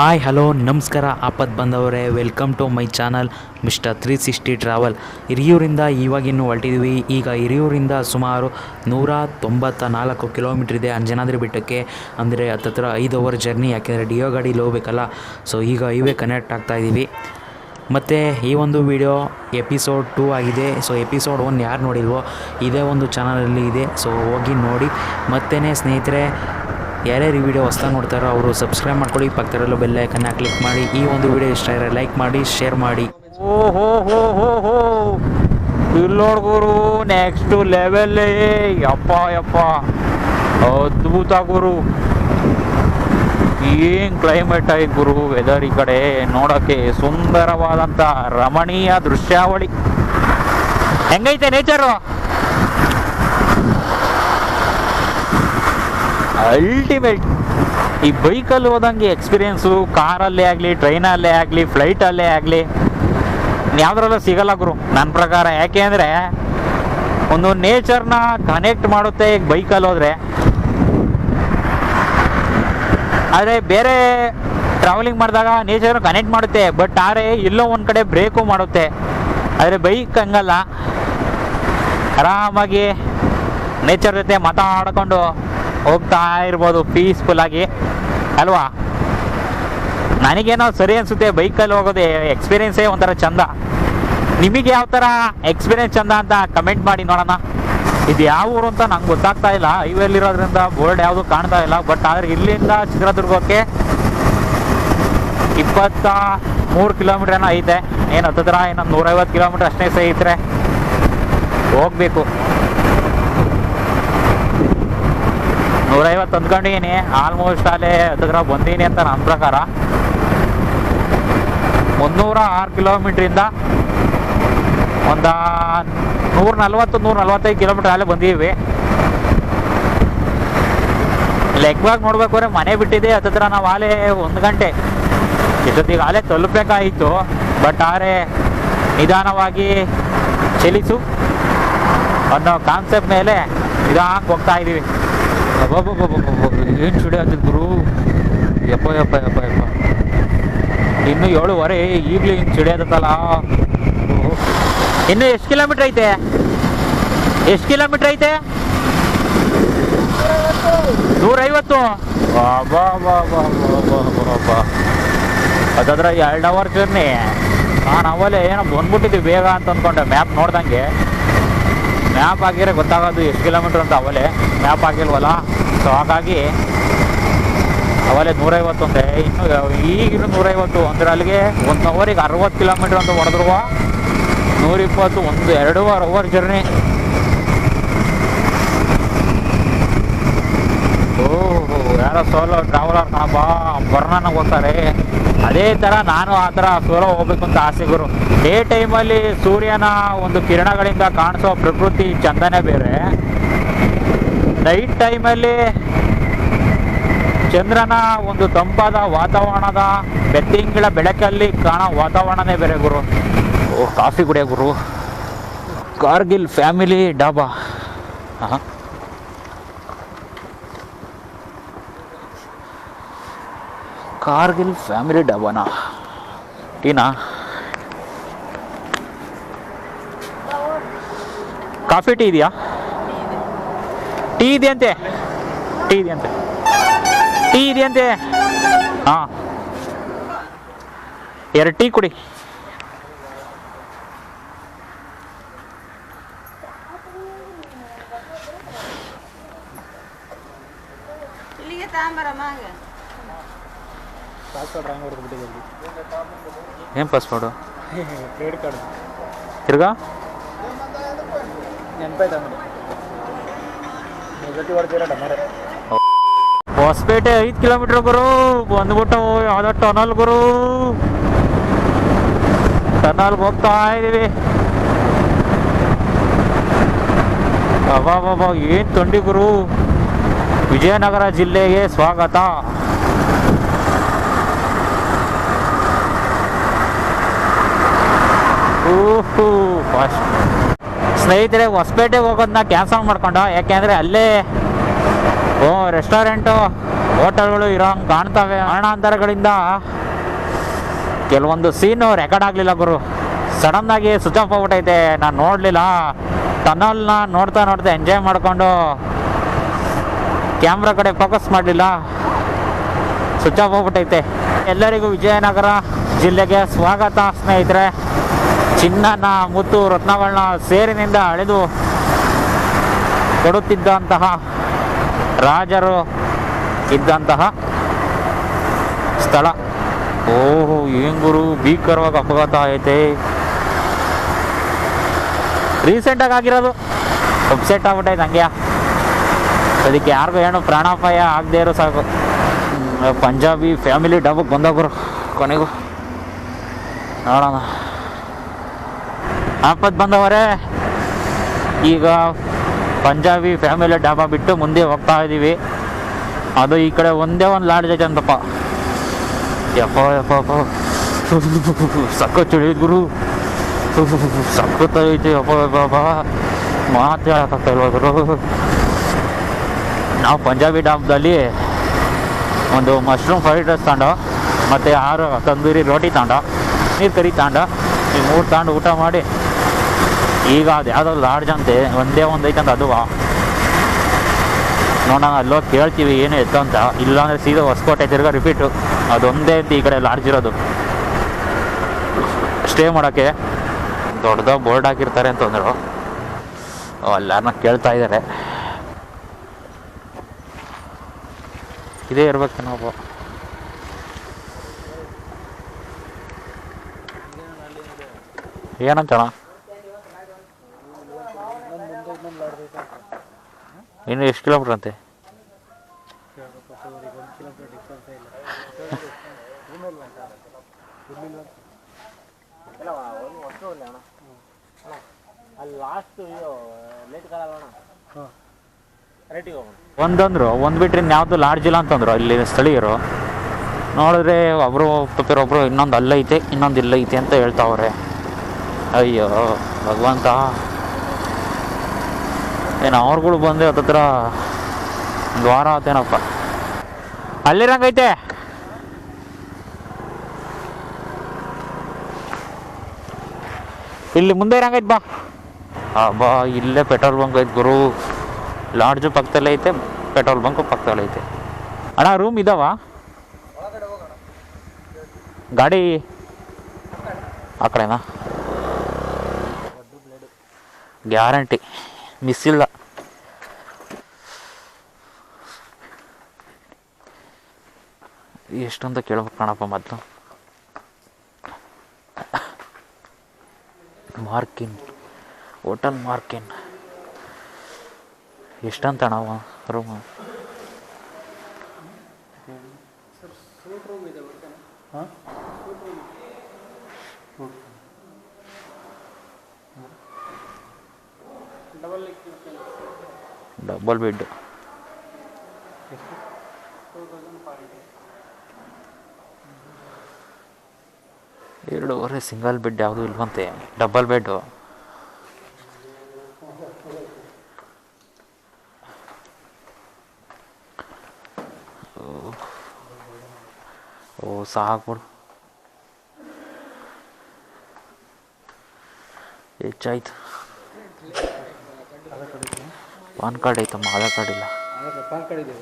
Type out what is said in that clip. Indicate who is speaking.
Speaker 1: Hi hello ನಮಸ್ಕಾರ, ಆಪತ್ ಬಂದವರೇ. Welcome to my channel mister three sixty travel ಹಿರಿಯೂರಿಂದ ಇವಾಗಿನ್ನು ಹೊರಟಿದ್ವಿ. ಈಗ ಹಿರಿಯೂರಿಂದ ಸುಮಾರು ನೂರ ತೊಂಬತ್ತ ನಾಲ್ಕು ಕಿಲೋಮೀಟ್ರ್ ಇದೆ ಅಂಜನಾದ್ರಿ ಬೆಟ್ಟಕ್ಕೆ. ಅಂದರೆ ಹತ್ತತ್ರ ಐದು ಅವರ್ ಜರ್ನಿ ಯಾಕೆಂದರೆ ಡಿಯೋ ಗಾಡೀಲಿ ಹೋಗ್ಬೇಕಲ್ಲ ಸೊ ಈಗ ಹೈವೇ ಕನೆಕ್ಟ್ ಆಗ್ತಾ ಇದ್ದೀವಿ ಮತ್ತು ಈ ಒಂದು ವಿಡಿಯೋ ಎಪಿಸೋಡ್ ಟೂ ಆಗಿದೆ. ಸೊ ಎಪಿಸೋಡ್ ಒನ್ ಯಾರು ನೋಡಿಲ್ವೋ, ಇದೇ ಒಂದು ಚಾನಲಲ್ಲಿ ಇದೆ. ಸೊ ಹೋಗಿ ನೋಡಿ. ಮತ್ತೇ ಸ್ನೇಹಿತರೆ ಯಾರ್ಯಾರು ಈ ವಿಡಿಯೋ ಹೊಸ್ದಾಗಿ ನೋಡ್ತಾರೋ ಅವರು ಸಬ್ಸ್ಕ್ರೈಬ್ ಮಾಡ್ಕೊಳ್ಳಿ ಪಕ್ಕದಲ್ಲೂ ಬೆಲ್ ಐಕನ್ನ ಕ್ಲಿಕ್ ಮಾಡಿ, ಈ ಒಂದು ವಿಡಿಯೋ ಇಷ್ಟ ಇದ್ರೆ ಲೈಕ್ ಮಾಡಿ ಶೇರ್ ಮಾಡಿ.
Speaker 2: ಓ ಹೋ ಹೋ ಹೋ. ನೋಡ್ಗುರು ನೆಕ್ಸ್ಟ್ ಲೆವೆಲ್ ಯಪ್ಪ ಯಪ್ಪ. ಅದ್ಭುತ ಗುರು. ಏನ್ ಕ್ಲೈಮೇಟ್ ಆಯ್ತು ಗುರು ವೆದರ್ ಈ ಕಡೆ ನೋಡಕ್ಕೆ ಸುಂದರವಾದಂತ ರಮಣೀಯ ದೃಶ್ಯಾವಳಿ. ಹೆಂಗೈತೆ ನೇಚರು ಅಲ್ಟಿಮೇಟ್ ಈ ಬೈಕಲ್ಲಿ ಹೋದಂಗೆ ಎಕ್ಸ್ಪೀರಿಯೆನ್ಸು ಕಾರಲ್ಲೇ ಆಗಲಿ ಟ್ರೈನಲ್ಲೇ ಆಗಲಿ ಫ್ಲೈಟಲ್ಲೇ ಆಗಲಿ ಯಾವುದ್ರಲ್ಲೂ ಸಿಗಲ್ಲ ಗುರು ನನ್ನ ಪ್ರಕಾರ. ಯಾಕೆ ಅಂದರೆ, ಒಂದು ನೇಚರ್ನ ಕನೆಕ್ಟ್ ಮಾಡುತ್ತೆ ಈಗ ಬೈಕಲ್ಲಿ ಹೋದರೆ. ಆದರೆ ಬೇರೆ ಟ್ರಾವೆಲಿಂಗ್ ಮಾಡಿದಾಗ ನೇಚರ್ ಕನೆಕ್ಟ್ ಮಾಡುತ್ತೆ ಬಟ್ ಆದರೆ ಎಲ್ಲೋ ಒಂದು ಕಡೆ ಬ್ರೇಕು ಮಾಡುತ್ತೆ. ಆದರೆ ಬೈಕ್ ಹಂಗಲ್ಲ. ಆರಾಮಾಗಿ ನೇಚರ್ ಜೊತೆ ಮಾತಾಡ್ಕೊಂಡು ಹೋಗ್ತಾ ಇರ್ಬೋದು ಪೀಸ್ಫುಲ್ಲಾಗಿ ಅಲ್ವಾ? ನನಗೇನೋ ಸರಿ ಅನಿಸುತ್ತೆ, ಬೈಕಲ್ಲಿ ಹೋಗೋದು ಎಕ್ಸ್ಪೀರಿಯೆನ್ಸೇ ಒಂಥರ ಚಂದ. ನಿಮಗೆ ಯಾವ ಥರ ಎಕ್ಸ್ಪೀರಿಯೆನ್ಸ್ ಚಂದ ಅಂತ ಕಮೆಂಟ್ ಮಾಡಿ ನೋಡೋಣ. ಇದು ಯಾವ ಊರು ಅಂತ ನಂಗೆ ಗೊತ್ತಾಗ್ತಾ ಇಲ್ಲ. ಹೈವೇಲಿರೋದ್ರಿಂದ ಬೋರ್ಡ್ ಯಾವುದು ಕಾಣ್ತಾ ಇಲ್ಲ. ಬಟ್ ಆದರೆ ಇಲ್ಲಿಂದ ಚಿತ್ರದುರ್ಗಕ್ಕೆ ಇಪ್ಪತ್ತ ಮೂರು ಕಿಲೋಮೀಟ್ರ್ ಏನೋ ಐತೆ. ಏನು ಹತ್ತಿರ ಇನ್ನೊಂದು ನೂರೈವತ್ತು ಕಿಲೋಮೀಟ್ರ್ ಅಷ್ಟೇ ಸಹಿತ್ರೆ ಹೋಗಬೇಕು. ನೂರೈವತ್ತು ಅಂದ್ಕೊಂಡಿದ್ದೀನಿ ಆಲ್ಮೋಸ್ಟ್ ಅಲ್ಲೇ ಹತ್ತಿರ ಬಂದೀನಿ ಅಂತ ನನ್ನ ಪ್ರಕಾರ. ಮುನ್ನೂರ ಆರು ಕಿಲೋಮೀಟ್ರಿಂದ ಒಂದು ನೂರ ನಲ್ವತ್ತು, ನೂರ ನಲ್ವತ್ತೈದು ಕಿಲೋಮೀಟ್ರ್ ಅಲ್ಲೇ ಬಂದೀವಿ ಲೆಕ್ಕವಾಗಿ ನೋಡ್ಬೇಕು ಅಂದ್ರೆ ಮನೆ ಬಿಟ್ಟಿದೆ ಹತ್ತಿರ ನಾವು ಆಲೇ ಒಂದು ಗಂಟೆ. ಇಷ್ಟೊತ್ತಿಗೆ ಆಲೇ ತಲುಪಬೇಕಾಯಿತು. ಬಟ್ ಆದರೆ ನಿಧಾನವಾಗಿ ಚಲಿಸು ಅನ್ನೋ ಕಾನ್ಸೆಪ್ಟ್ ಮೇಲೆ ನಿಧಾನಕ್ಕೆ ಹೋಗ್ತಾ ಇದ್ದೀವಿ ಏನು ಚುಡಿ ಗುರು? ಯಪ್ಪ ಯಪ್ಪ ಯಪ್ಪ ಯಪ್ಪ. ಇನ್ನು ಏಳುವರೆ, ಈಗಲೂ ಹಿಂಗೆ ಚಿಡಿಯೋದತ್ತಲ್ಲ ಇನ್ನು ಎಷ್ಟು ಕಿಲೋಮೀಟ್ರ್ ಐತೆ? ಎಷ್ಟು ಕಿಲೋಮೀಟ್ರ್ ಐತೆ? ನೂರೈವತ್ತು. ಬಾ ಬಾ ಬಾ ಬಾ ಬಾ ಬಾ ಅದಾದ್ರೆ ಎರಡು ಅವರ್ ಜರ್ನಿ ನಾನು ಅವಲೇ ಏನೋ ಬಂದ್ಬಿಟ್ಟಿದ್ವಿ ಬೇಗ ಅಂತ ಅಂದ್ಕೊಂಡೆ ಮ್ಯಾಪ್ ನೋಡ್ದಂಗೆ. ಮ್ಯಾಪ್ ಆಗಿರೋ ಗೊತ್ತಾಗೋದು ಎಷ್ಟು ಕಿಲೋಮೀಟ್ರ್ ಅಂತ ಅವಲೇ ಮ್ಯಾಪ್ ಆಗಿಲ್ವಲ್ಲ ಸೊ ಹಾಗಾಗಿ ಅವಲೇ ನೂರೈವತ್ತು ಅಂದೆ ಇನ್ನು ಈಗಿನ ನೂರೈವತ್ತು. ಅಂದ್ರೆ ಅಲ್ಲಿಗೆ ಒಂದು ಅವರಿಗೆ ಅರವತ್ತು ಕಿಲೋಮೀಟ್ರ್ ಅಂತ ಹೊಡೆದ್ರು ನೂರಿಪ್ಪತ್ತು, ಒಂದು ಎರಡೂವರೆ ಅವರ್ ಜರ್ನಿ ಓಹೋ. ಯಾರೋ ಸೋಲೋ ಟ್ರಾವೆಲರ್ ಕಣಪ್ಪ ಬರೋಣ ಹೋಗ್ತಾರೆ ಅದೇ ಥರ ನಾನು ಆ ಥರ ಸೋಲೋ ಹೋಗ್ಬೇಕು ಅಂತ ಆಸೆ ಗುರು. ಡೇ ಟೈಮಲ್ಲಿ ಸೂರ್ಯನ ಒಂದು ಕಿರಣಗಳಿಂದ ಕಾಣಿಸೋ ಪ್ರಕೃತಿ ಚಂದನೇ ಬೇರೆ. ನೈಟ್ ಟೈಮಲ್ಲಿ ಚಂದ್ರನ ಒಂದು ತಂಪಾದ ವಾತಾವರಣದ ಬೆತ್ತಿಂಗಳ ಬೆಳಕಲ್ಲಿ ಕಾಣೋ ವಾತಾವರಣನೇ ಬೇರೆ ಗುರು. ಓ, ಕಾಫಿ ಕುಡಿಯ ಗುರು. ಕಾರ್ಗಿಲ್ ಫ್ಯಾಮಿಲಿ ಡಾಬಾ. ಹಾಂ ಕಾರ್ಗಿಲ್ ಫ್ಯಾಮಿಲಿ ಡಾಬಾನಾ ಟೀನಾ ಕಾಫಿ ಟೀ ಇದೆಯಾ ಟೀ ಇದೆಯಂತೆ ಟೀ ಇದೆಯಂತೆ ಟೀ ಇದೆಯಂತೆ ಹಾಂ ಎರಡು ಟೀ ಕುಡಿ
Speaker 3: ಇಲ್ಲಿಗೆ ತಾಂಬರಮ್ಮ ಹಂಗೆ
Speaker 2: ಏನು ಪಾಸ್ಪೋರ್ಟು
Speaker 4: ಕ್ರೆಡಿಟ್ ಕಾರ್ಡ್
Speaker 2: ತಿರ್ಗಾ
Speaker 4: ನೆನಪಾಯ್ತಾ ಜೊತೆ ಹೊಡ್ತೀರ ಮರೆ
Speaker 2: ಹೊಸಪೇಟೆ ಐದು ಕಿಲೋಮೀಟ್ರ್ ಗುರು ಬಂದ್ಬಿಟ್ಟು ಯಾವುದೋ ಟನಲ್ ಗುರು ಟನಲ್ಗೆ ಹೋಗ್ತಾ ಇದೀವಿ ಅಬ್ಬಾ ಏನು ತೊಂಡಿ ಗುರು ವಿಜಯನಗರ ಜಿಲ್ಲೆಗೆ ಸ್ವಾಗತ ಊಹು ಫಸ್ಟ್ ಸ್ನೇಹಿತರೆ, ಹೊಸಪೇಟೆಗೆ ಹೋಗೋದನ್ನ ಕ್ಯಾನ್ಸಲ್ ಮಾಡ್ಕೊಂಡು. ಯಾಕೆಂದರೆ ಅಲ್ಲೇ, ಓ ರೆಸ್ಟೋರೆಂಟು ಹೋಟೆಲ್ಗಳು ಇರೋಂಗೆ ಕಾಣ್ತವೆ. ಕಾರಣಾಂತರಗಳಿಂದ ಕೆಲವೊಂದು ಸೀನು ರೆಕಾರ್ಡ್ ಆಗಲಿಲ್ಲ ಗುರು. ಸಡನ್ನಾಗಿ ಸ್ವಿಚ್ ಆಫ್ ಆಗ್ಬಿಟ್ಟೈತೆ. ನಾನು ನೋಡಲಿಲ್ಲ. ಟನಲ್ನ ನೋಡ್ತಾ ನೋಡ್ತಾ ಎಂಜಾಯ್ ಮಾಡಿಕೊಂಡು ಕ್ಯಾಮ್ರಾ ಕಡೆ ಫೋಕಸ್ ಮಾಡಲಿಲ್ಲ. ಸ್ವಿಚ್ ಆಫ್ ಆಗ್ಬಿಟ್ಟೈತೆ. ಎಲ್ಲರಿಗೂ ವಿಜಯನಗರ ಜಿಲ್ಲೆಗೆ ಸ್ವಾಗತ ಸ್ನೇಹಿತರೆ. ಚಿನ್ನನ ಮುತ್ತು ರತ್ನಗಳನ್ನ ಸೇರಿನಿಂದ ಅಳೆದು ಕೊಡುತ್ತಿದ್ದಂತಹ ರಾಜರು ಇದ್ದಂತಹ ಸ್ಥಳ. ಓಹೋ ಹೆಂಗುರು ಗುರು ಭೀಕರವಾಗಿ ಅಪಘಾತ ಐತೆ. ರೀಸೆಂಟಾಗಿ ಆಗಿರೋದು. ಅಪ್ಸೆಟ್ ಆಗ್ಬಿಟ್ಟೈತೆ ಹಂಗೆ. ಅದಕ್ಕೆ ಯಾರಿಗೂ ಏನು ಪ್ರಾಣಾಪಾಯ ಆಗದೆ ಇರೋ ಸಾಕು. ಪಂಜಾಬಿ ಫ್ಯಾಮಿಲಿ ಡಬ್ಬಕ್ಕೆ ಬಂದೋಗ್ರು ಕೊನೆಗೂ. ನೋಡೋಣ. ಆಪತ್ ಬಂದವರೇ, ಈಗ ಪಂಜಾಬಿ ಫ್ಯಾಮಿಲಿ ಡಾಬಾ ಬಿಟ್ಟು ಮುಂದೆ ಹೋಗ್ತಾ ಇದ್ದೀವಿ ಅದು ಈ ಕಡೆ ಒಂದೇ ಒಂದು ಲಾಡ್ಜ್ ಐತೆ ಅಂತಪ್ಪ. ಯಪ್ಪ ಯಪ್ಪ ಸಖತ್ ಚಳಿದ್ ಗುರು. ಸಖತ್ ಐತೆ, ಯಪ್ಪ ಯಪ್ಪ ಮಾತು ಗುರು? ನಾವು ಪಂಜಾಬಿ ಡಾಬ್ದಲ್ಲಿ ಒಂದು ಮಶ್ರೂಮ್ ಫ್ರೈಡ್ ರೈಸ್ ತಗೊಂಡು ಮತ್ತು ಆರು ತಂದೂರಿ ರೋಟಿ ತಗೊಂಡು ನೀರು ಕರಿ ತಗೊಂಡು ಈ ಮೂರು ತಗೊಂಡು ಊಟ ಮಾಡಿ ಈಗ ಅದು ಯಾವುದೋ ಲಾಡ್ಜ್ ಅಂತೆ, ಒಂದೇ ಒಂದು ಐತಂತ ಅದು ನೋಡೋಣ ಅಲ್ಲೋ ಕೇಳ್ತೀವಿ ಏನು ಎತ್ತು ಅಂತ. ಇಲ್ಲಾಂದ್ರೆ ಸೀದಾ ಹೊಸ್ಕೋಟೆ ತಿರ್ಗಾ ರಿಪೀಟು ಅದೊಂದೇ ಐತಿ ಈ ಕಡೆ ಲಾಡ್ಜ್ ಇರೋದು. ಸ್ಟೇ ಮಾಡೋಕ್ಕೆ. ದೊಡ್ಡದ ಬೋರ್ಡ್ ಹಾಕಿರ್ತಾರೆ ಅಂತಂದರು ಎಲ್ಲಾರನ್ನ ಕೇಳ್ತಾ ಇದ್ದಾರೆ ಇದೇ ಇರ್ಬೇಕು ನಾವು. ಏನಂತಣ ಇನ್ನು ಎಷ್ಟು ಕಿಲೋಮೀಟ್ರ್ ಅಂತೆ? ಒಂದಂದ್ರು, ಒಂದು ಬಿಟ್ರೆ ಯಾವುದು ಲಾಡ್ಜ್ ಇಲ್ಲ ಅಂತಂದ್ರು ಇಲ್ಲಿ ಸ್ಥಳೀಯರು. ನೋಡಿದ್ರೆ ಒಬ್ರು ತಪ್ಪಿರೋ ಒಬ್ರು ಇನ್ನೊಂದು ಅಲ್ಲೈತೆ, ಇನ್ನೊಂದು ಇಲ್ಲೈತೆ ಅಂತ ಹೇಳ್ತಾವ್ರೆ. ಅಯ್ಯೋ, ಭಗವಂತ. ಏನು ಅವ್ರುಗಳು ಬಂದು ಹತ್ತತ್ರ ಒಂದು ವಾರ ಆತೇನಪ್ಪ. ಅಲ್ಲಿರಂಗೈತೆ. ಇಲ್ಲಿ ಮುಂದೆ ಇರಂಗೈತೆ ಬಾ. ಬಾ ಇಲ್ಲೇ ಪೆಟ್ರೋಲ್ ಬಂಕ್ ಐತೆ ಗುರು. ಲಾಡ್ಜು ಪಕ್ಕದಲ್ಲೇ ಐತೆ, ಪೆಟ್ರೋಲ್ ಬಂಕು ಪಕ್ಕದಲ್ಲೇ ಐತೆ. ಅಣ್ಣ, ರೂಮ್ ಇದಾವ? ಗಾಡಿ ಆ ಕಡೆನಾ? ಗ್ಯಾರಂಟಿ. ಮಿಸ್ ಎಷ್ಟೊಂದು ಕೇಳ್ಬೇಕು ಕಾಣಪ್ಪ ಮತ್ತು ಮಾರ್ಕಿನ್ ಹೋಟೆಲ್ ಮಾರ್ಕಿನ್. ಎಷ್ಟಂತ ರೂಮು. ಡಬಲ್ ಬೆಡ್ ಎರಡೂವರೆ ಸಿಂಗಲ್ ಬೆಡ್ ಯಾವುದೂ ಇಲ್ವಂತೆ ಡಬಲ್ ಬೆಡ್ಡು ಓ ಸಾಕ್ಬಿಡು ಹೆಚ್ಚಾಯ್ತು ಪಾನ್ ಕಾರ್ಡ್ ಐತಮ್ಮ ಆಧಾರ್ ಕಾರ್ಡ್ ಇಲ್ಲ.
Speaker 4: ಪಾನ್ ಕಾರ್ಡ್ ಇದೆ.